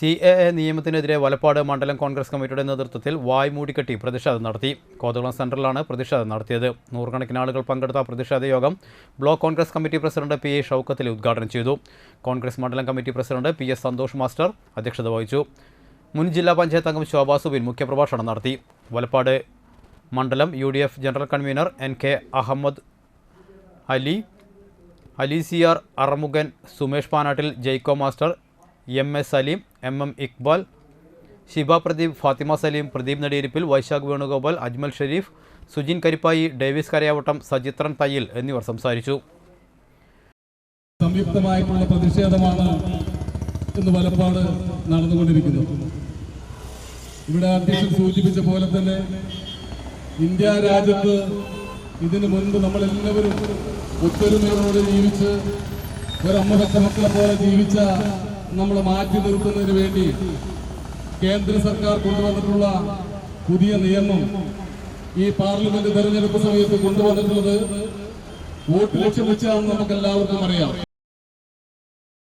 C A A നിയമത്തിനെതിരെ വലപ്പാട് മണ്ഡലം കോൺഗ്രസ് കമ്മിറ്റിയുടെ നേതൃത്വത്തിൽ വായ് മൂടിക്കെട്ടി പ്രതിഷേധം നടത്തി. കോതകുളം സെന്ററിലാണ് പ്രതിഷേധം നടത്തിയത്. നൂറുകണക്കിന് ആളുകൾ പങ്കെടുത്ത പ്രതിഷേധ യോഗം block Congress committee president P A ഷൗക്കത്തിൽ ഉദ്ഘാടനം ചെയ്തു. കോൺഗ്രസ് മണ്ഡലം committee president P S Santhosh master അധ്യക്ഷത വഹിച്ചു. മുൻ ജില്ലാ പഞ്ചായത്ത് അംഗം ശോഭാ സുബിൻ മുഖ്യപ്രഭാഷണം നടത്തി. വലപ്പാട് മണ്ഡലം U D F general convener N K Ahammed Ali R Arumukhan Sumesh Panattil Jaiko master M S Saleem M M Iqbal Shiba Pradeep Fathima Saleem Pradeep Nadiyirippil Vaishakh Venugopal Ajmal Shereef Sujin Karippayi Davis Karayavattam Sajithran Thayyil എന്നിവർ സംസാരിച്ചു. സംയുക്തമായിട്ടുള്ള പ്രതിഷേധമാണ് ഇന്ന് വലപ്പാട് നടന്നുകൊണ്ടിരിക്കുന്നത്. ഇവിടെ അധ്യക്ഷൻ സൂചിപ്പിച്ച പോലെ തന്നെ ഇന്ത്യ രാജ്യത്ത് ഇതിനു മുൻപ് നമ്മളെല്ലാവരും ഒത്തൊരുമയോടെ ജീവിച്ച് ഒരമ്മ മക്കളെ പോലെ ജീവിച്ച നമ്മളെ മാറ്റി നിർത്തുന്നതിന് വേണ്ടി കേന്ദ്ര സർക്കാർ കൊണ്ടുവന്നിട്ടുള്ള പുതിയ നിയമം ഈ പാർലമെന്റ് തെരഞ്ഞെടുപ്പ് സമയത്ത് കൊണ്ടുവന്നിട്ടുള്ളത് വോട്ട് ലക്ഷ്യം വെച്ചാണെന്ന് നമുക്ക് എല്ലാവർക്കും അറിയാം.